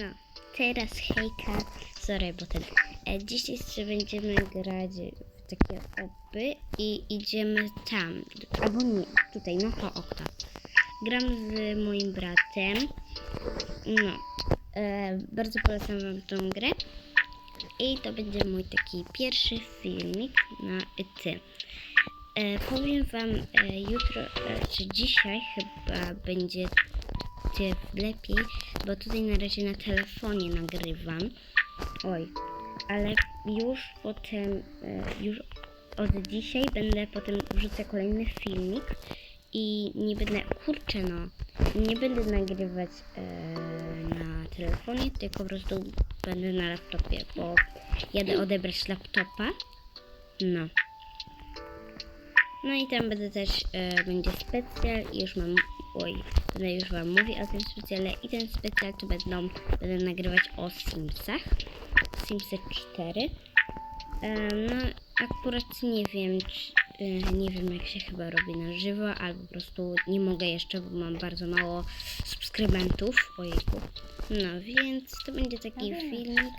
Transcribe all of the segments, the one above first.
No, teraz hejka. Sorry, bo ten. E, dzisiaj jeszcze będziemy grać w takie opy i idziemy tam. Albo nie, tutaj, no to okna. Gram z moim bratem. No, e, bardzo polecam wam tą grę. I to będzie mój taki pierwszy filmik na ty. E, powiem wam e, jutro, e, czy dzisiaj chyba będzie będzie lepiej, bo tutaj na razie na telefonie nagrywam. Oj, ale już potem, e, już od dzisiaj będę potem wrzucę kolejny filmik i nie będę, kurczę no, nie będę nagrywać e, na telefonie, tylko po prostu będę na laptopie, bo jadę odebrać laptopa. No. No i tam będę też, e, będzie specjal i już mam, oj, będę już wam mówić o tym specjale i ten specjal to będą, będę nagrywać o Simsach, Simsy 4. E, no akurat nie wiem, czy, e, nie wiem jak się chyba robi na żywo, albo po prostu nie mogę jeszcze, bo mam bardzo mało subskrybentów, ojejku. No więc to będzie taki filmik.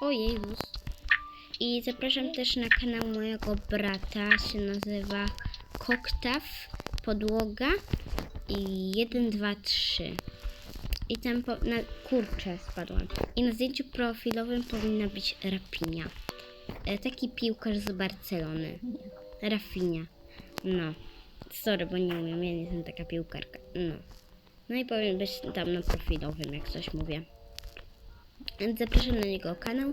O Jezus. I zapraszam też na kanał mojego brata, się nazywa Koktaw Podłoga i 1, 2, 3. I tam po, na kurczę spadłam. I na zdjęciu profilowym powinna być Rapinia. E, taki piłkarz z Barcelony. Rafinia. No. Sorry, bo nie umiem, ja nie jestem taka piłkarka. No. No i powinien być tam na profilowym, jak coś mówię. Więc zapraszam na jego kanał.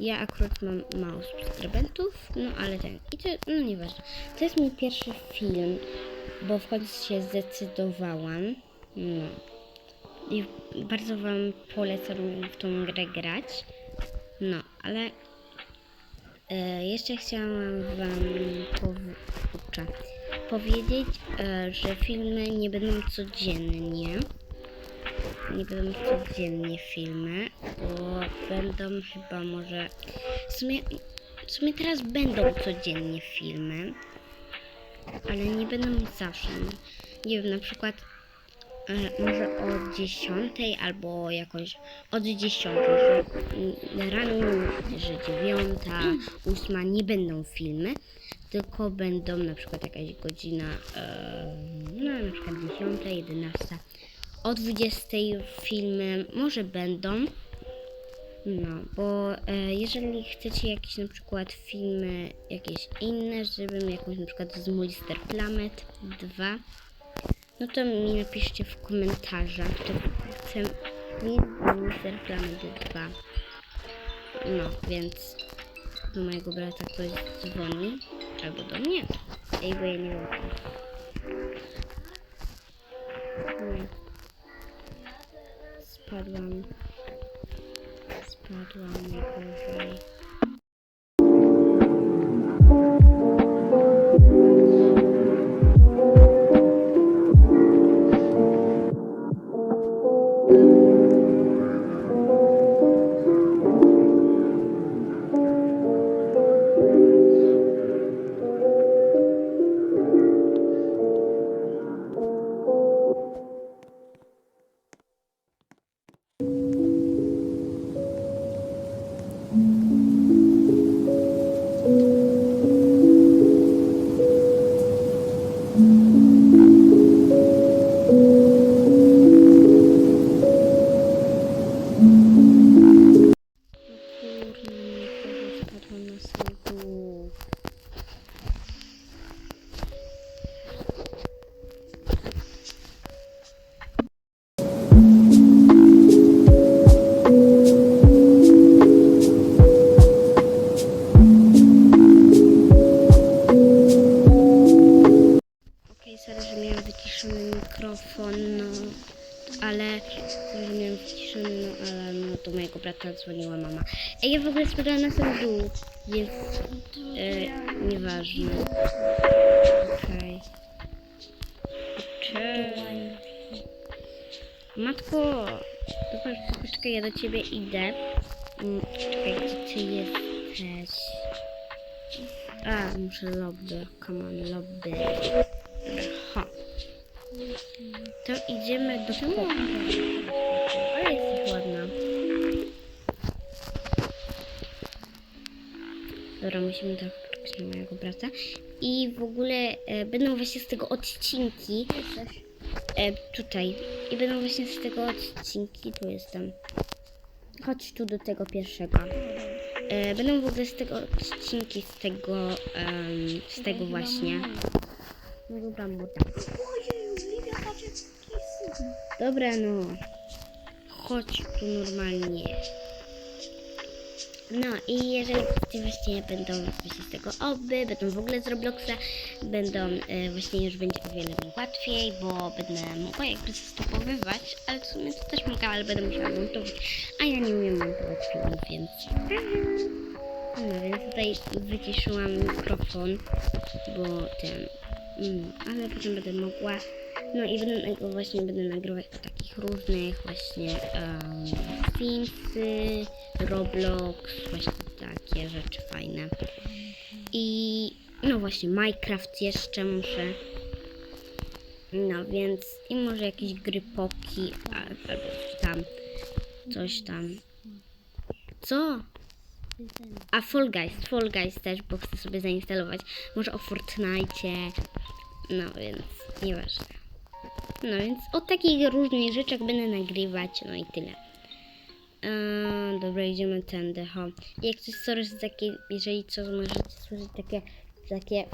Ja akurat mam mało subskrybentów, no ale ten. I to, no nieważne. To jest mój pierwszy film, bo w końcu się zdecydowałam. No. I bardzo Wam polecam w tą grę grać. No, ale e, jeszcze chciałam Wam pow- kurczę, powiedzieć, e, że filmy nie będą codziennie nie będą codziennie filmy, bo będą chyba może. W sumie, w sumie teraz będą codziennie filmy, ale nie będą zawsze. Nie wiem, na przykład e, może o 10 albo jakoś od 10, że rano, że 9, 8 nie będą filmy, tylko będą na przykład jakaś godzina, e, no na przykład 10, 11 o 20 filmy może będą. No, bo e, jeżeli chcecie jakieś na przykład filmy, jakieś inne, żebym jakąś na przykład z Monster Planet 2, no to mi napiszcie w komentarzach, czy chcę Monster Planet 2. No, więc do mojego brata ktoś dzwoni, albo do mnie. Ej, bo ja nie wiem. Nie. Spadłam. Spadłam najgorzej. Kurna, ja w ogóle spadłam na sam dół. Jest e, nieważne. Okej. Cześć. Matko, dobra, poczekaj, ja do ciebie idę. Mm, Czekaj, gdzie ty jesteś? A, muszę lobby, come on, lobby. Ho. To idziemy do. Ale jesteś ładna. Dobra, musimy tak patrzeć na mojego brata. I w ogóle e, będą właśnie z tego odcinki. E, tutaj. I będą właśnie z tego odcinki. Tu jestem. Chodź tu do tego pierwszego. E, będą w ogóle z tego odcinki z tego, em, z tego właśnie. No dobra, bo tak. Dobra, no. Chodź tu normalnie. No i jeżeli właśnie będą właśnie z tego oby, będą w ogóle z Robloxa, będą e, właśnie już będzie o wiele łatwiej, bo będę mogła jakby zastopowywać, ale w sumie to też mogę, ale będę musiała montować, a ja nie umiem montować filmów, więc... No więc tutaj wyciszyłam mikrofon, bo ten... Mm, ale potem będę mogła no i będę właśnie będę nagrywać takich różnych właśnie um, Simsy, Roblox, właśnie takie rzeczy fajne. I no właśnie Minecraft jeszcze muszę. No więc i może jakieś gry poki albo tam. Coś tam. Co? A Fall Guys, Fall Guys też, bo chcę sobie zainstalować. Może o Fortnite. No więc nieważne. No więc o takich różnych rzeczach będę nagrywać, no i tyle. Eee, dobra, idziemy tędy, ho. Jak coś sorry, takie, jeżeli co, możecie słyszeć takie, takie,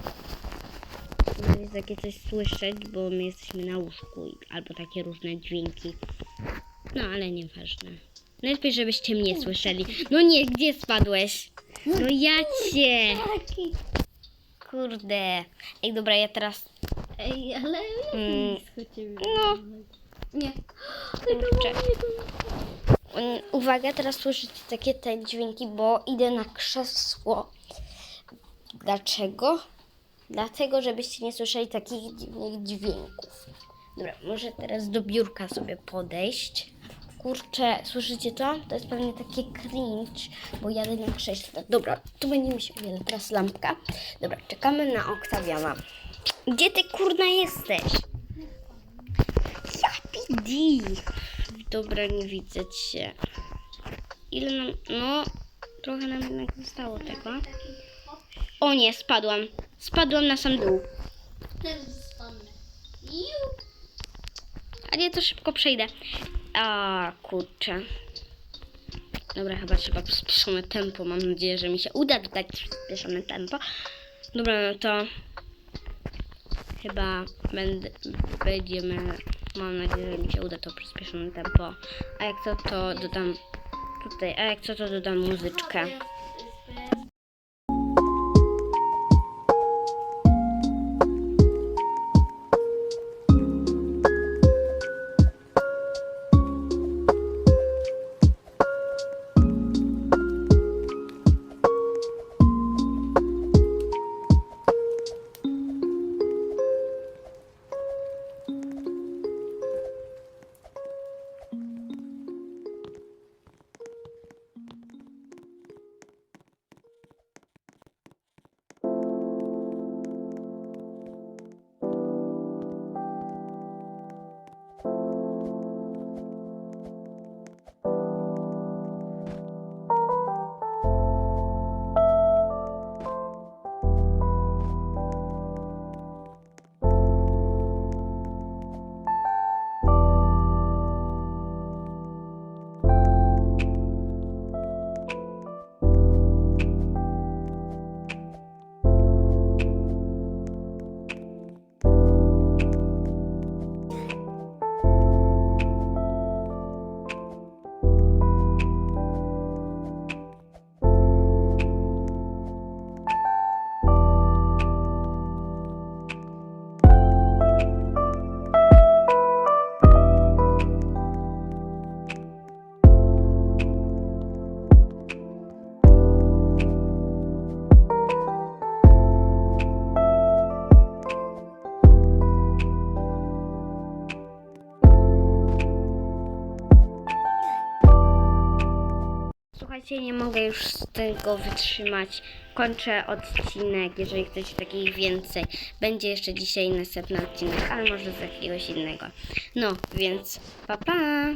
możecie takie coś słyszeć, bo my jesteśmy na łóżku, albo takie różne dźwięki. No, ale nieważne. Najlepiej, żebyście mnie słyszeli. No nie, gdzie spadłeś? No ja cię! Kurde. Ej, dobra, ja teraz... Ej, ale Mm, no. Nie. Kurczę. Mm, Uwaga, teraz słyszycie takie te dźwięki, bo idę na krzesło. Dlaczego? Dlatego, żebyście nie słyszeli takich dziwnych dźwięków. Dobra, może teraz do biurka sobie podejść. Kurczę, słyszycie to? To jest pewnie takie cringe, bo jadę na krześle. Dobra, tu będzie mi się wiele. Teraz lampka. Dobra, czekamy na Oktawiana. Gdzie ty kurna jesteś? Ja PD. Dobra, nie widzę cię. Ile nam... No, trochę nam jednak zostało tego. O nie, spadłam. Spadłam na sam dół. Też zostanę. Ju. A nie, to szybko przejdę. A, kurczę. Dobra, chyba trzeba przyspieszone tempo. Mam nadzieję, że mi się uda dodać przyspieszone tempo. Dobra, no to chyba będę, będziemy, mam nadzieję, że mi się uda to przyspieszone tempo. A jak co, to dodam tutaj, a jak co, to dodam muzyczkę. Słuchajcie, nie mogę już z tego wytrzymać. Kończę odcinek, jeżeli chcecie takich więcej. Będzie jeszcze dzisiaj następny odcinek, ale może z jakiegoś innego. No, więc pa pa!